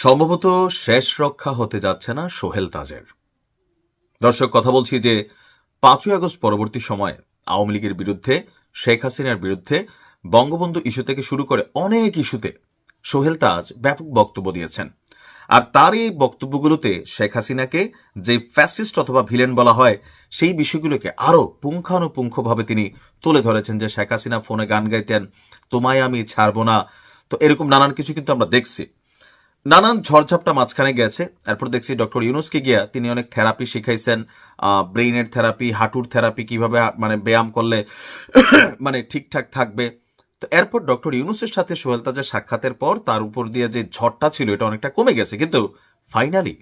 সম্ভবত শেষ রক্ষা হতে যাচ্ছে না সোহেল তাজের। দর্শক, কথা বলছি যে পাঁচই আগস্ট পরবর্তী সময়ে আওয়ামী লীগের বিরুদ্ধে, শেখ হাসিনার বিরুদ্ধে বঙ্গবন্ধু ইস্যু থেকে শুরু করে অনেক ইস্যুতে সোহেল তাজ ব্যাপক বক্তব্য দিয়েছেন। আর তার এই বক্তব্যগুলোতে শেখ হাসিনাকে যে ফ্যাসিস্ট অথবা ভিলেন বলা হয়, সেই বিষয়গুলোকে আরও পুঙ্খানুপুঙ্খভাবে তিনি তুলে ধরেছেন যে শেখ হাসিনা ফোনে গান গাইতেন, তোমায় আমি ছাড়বো না। তো এরকম নানান কিছু কিন্তু আমরা দেখছি। নানান ঝড়ঝাপটা মাঝখানে গেছে। এরপর দেখছি ডক্টর ইউনুসকে গিয়া তিনি অনেক থেরাপি শিখাইছেন ব্রেইনের থেরাপি হাঁটুর থেরাপি কীভাবে মানে ব্যায়াম করলে মানে ঠিকঠাক থাকবে। তো এরপর ডক্টর ইউনুসের সাথে সোহেল তাজের সাক্ষাতের পর তার উপর দিয়ে যে ঝড়টা ছিল এটা অনেকটা কমে গেছে। কিন্তু ফাইনালি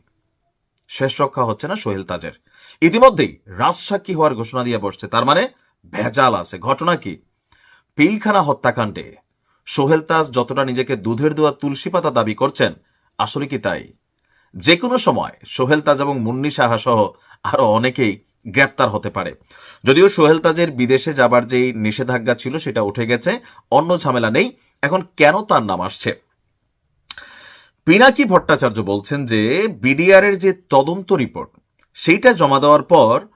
শেষ রক্ষা হচ্ছে না সোহেল তাজের ইতিমধ্যেই রাজসাক্ষী হওয়ার ঘোষণা দিয়ে বসছে। তার মানে ভেজাল আছে। ঘটনা কি? পিলখানা হত্যাকাণ্ডে সোহেল তাজ যতটা নিজেকে দুধের দোয়া তুলসী পাতা দাবি করছেন আসলে কি তাই? যে কোনো সময় সোহেল তাজ এবং মুন্নি সাহা সহ আরও অনেকেই গ্রেপ্তার হতে পারে। যদিও সোহেল তাজের বিদেশে যাবার যেই নিষেধাজ্ঞা ছিল সেটা উঠে গেছে, অন্য ঝামেলা নেই। এখন কেন তার নাম আসছে? পিনাকি ভট্টাচার্য বলছেন যে বিডিআর এর যে তদন্ত রিপোর্ট, সেইটা জমা দেওয়ার পর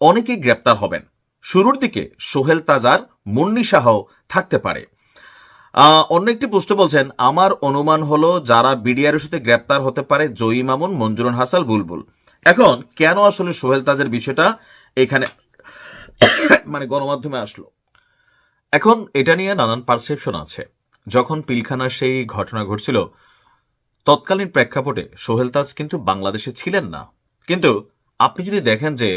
অনেকেই গ্রেপ্তার হবেন। শুরুর দিকে সোহেল তাজার মুন্নি শাহও থাকতে পারে। অন্য একটি পোস্টে বলছেন, আমার অনুমান হলো যারা বিডিআর ইস্যুতে গ্রেপ্তার হতে পারে জয়ী মামুন মঞ্জুরন হাসাল বুলবুল। এখন কেন আসলে সোহেল তাজের বিষয়টা এখানে মানে গণমাধ্যমে আসলো? এখন এটা নিয়ে নানান পারসেপশন আছে। যখন পিলখানার সেই ঘটনা ঘটছিল, তৎকালীন প্রেক্ষাপটে সোহেল তাজ কিন্তু বাংলাদেশে ছিলেন না। কিন্তু আপনি যদি দেখেন যে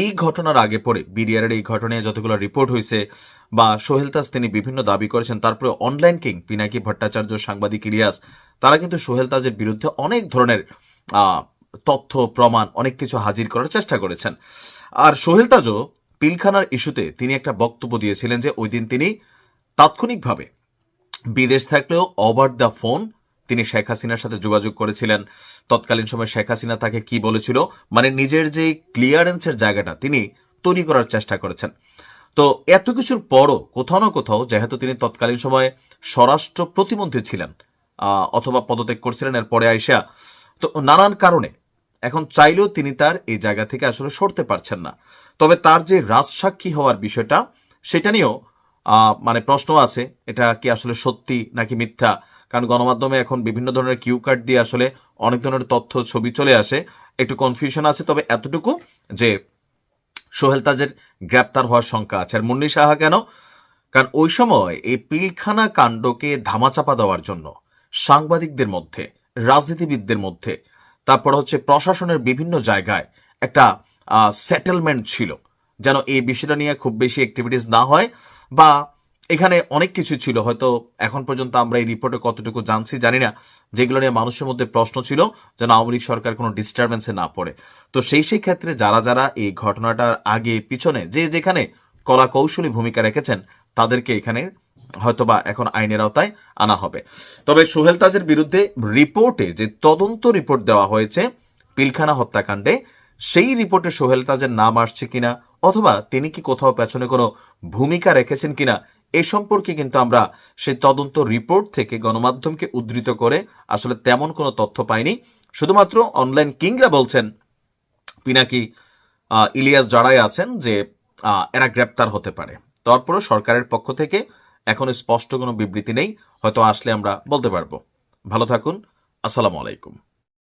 এই ঘটনার আগে পরে বিডিআরের এই ঘটনায় যতগুলো রিপোর্ট হয়েছে বা সোহেল তাজ তিনি বিভিন্ন দাবি করেছেন, তারপরে অনলাইন কিং পিনাকি ভট্টাচার্য, সাংবাদিক ইলিয়াস, তারা কিন্তু সোহেল তাজের বিরুদ্ধে অনেক ধরনের তথ্য, প্রমাণ, অনেক কিছু হাজির করার চেষ্টা করেছেন। আর সোহেল তাজও পিলখানার ইস্যুতে তিনি একটা বক্তব্য দিয়েছিলেন যে ওই দিন তিনি তাৎক্ষণিকভাবে বিদেশ থাকলেও ওভার দ্য ফোন তিনি শেখ হাসিনার সাথে যোগাযোগ করেছিলেন। তৎকালীন সময় শেখ হাসিনা তাকে কি বলেছিল? মানে নিজের যে ক্লিয়ারেন্সের জায়গাটা তিনি তৈরি করার চেষ্টা করেছেন। তো এত কিছুর পরও কোথাও না কোথাও যেহেতু তিনি তৎকালীন সময়ে স্বরাষ্ট্র প্রতিমন্ত্রী ছিলেন অথবা পদত্যাগ করছিলেন এরপরে আইসা, তো নানান কারণে এখন চাইলেও তিনি তার এই জায়গা থেকে আসলে সরতে পারছেন না। তবে তার যে রাজসাক্ষী হওয়ার বিষয়টা, সেটা নিয়েও মানে প্রশ্ন আছে, এটা কি আসলে সত্যি নাকি মিথ্যা? কারণ গণমাধ্যমে এখন বিভিন্ন ধরনের কিউ কার্ড দিয়ে আসলে অনেক ধরনের তথ্য, ছবি চলে আসে। একটু কনফিউশন আছে, তবে এতটুকু যে সোহেল তাজের গ্রেপ্তার হওয়ার শঙ্কা আছে। আর মুন্নি সাহা কেন? কারণ ওই সময় এই পিলখানা কাণ্ডকে ধামাচাপা দেওয়ার জন্য সাংবাদিকদের মধ্যে, রাজনীতিবিদদের মধ্যে, তারপর হচ্ছে প্রশাসনের বিভিন্ন জায়গায় একটা সেটেলমেন্ট ছিল। যেন এই বিষয়টা নিয়ে খুব বেশি অ্যাক্টিভিটিস না হয় বা এখানে অনেক কিছু ছিল, হয়তো এখন পর্যন্ত আমরা এই রিপোর্টে কতটুকু জানছি জানি না। যেগুলো নিয়ে মানুষের মধ্যে প্রশ্ন ছিল, যেন আওয়ামী লীগ সরকার কোনো ডিস্টারবেন্সে না পড়ে। তো সেই সেই ক্ষেত্রে যারা যারা এই ঘটনাটার আগে পিছনে যে যেখানে কলা কৌশলী ভূমিকা রেখেছেন, তাদেরকে এখানে হয়তোবা এখন আইনের আওতায় আনা হবে। তবে সোহেল তাজের বিরুদ্ধে রিপোর্টে যে তদন্ত রিপোর্ট দেওয়া হয়েছে, পিলখানা হত্যাকাণ্ডে, সেই রিপোর্টে সোহেল তাজের নাম আসছে কিনা, অথবা তিনি কি কোথাও পেছনে কোনো ভূমিকা রেখেছেন কিনা এ সম্পর্কে কিন্তু আমরা সেই তদন্ত রিপোর্ট থেকে গণমাধ্যমকে উদ্ধৃত করে আসলে তেমন কোনো তথ্য পাইনি। শুধুমাত্র অনলাইন কিংরা বলছেন, পিনাকি ইলিয়াস যারাই আছেন যে এরা গ্রেপ্তার হতে পারে। তারপরও সরকারের পক্ষ থেকে এখনও স্পষ্ট কোনো বিবৃতি নেই, হয়তো আসলে আমরা বলতে পারব। ভালো থাকুন, আসসালামু আলাইকুম।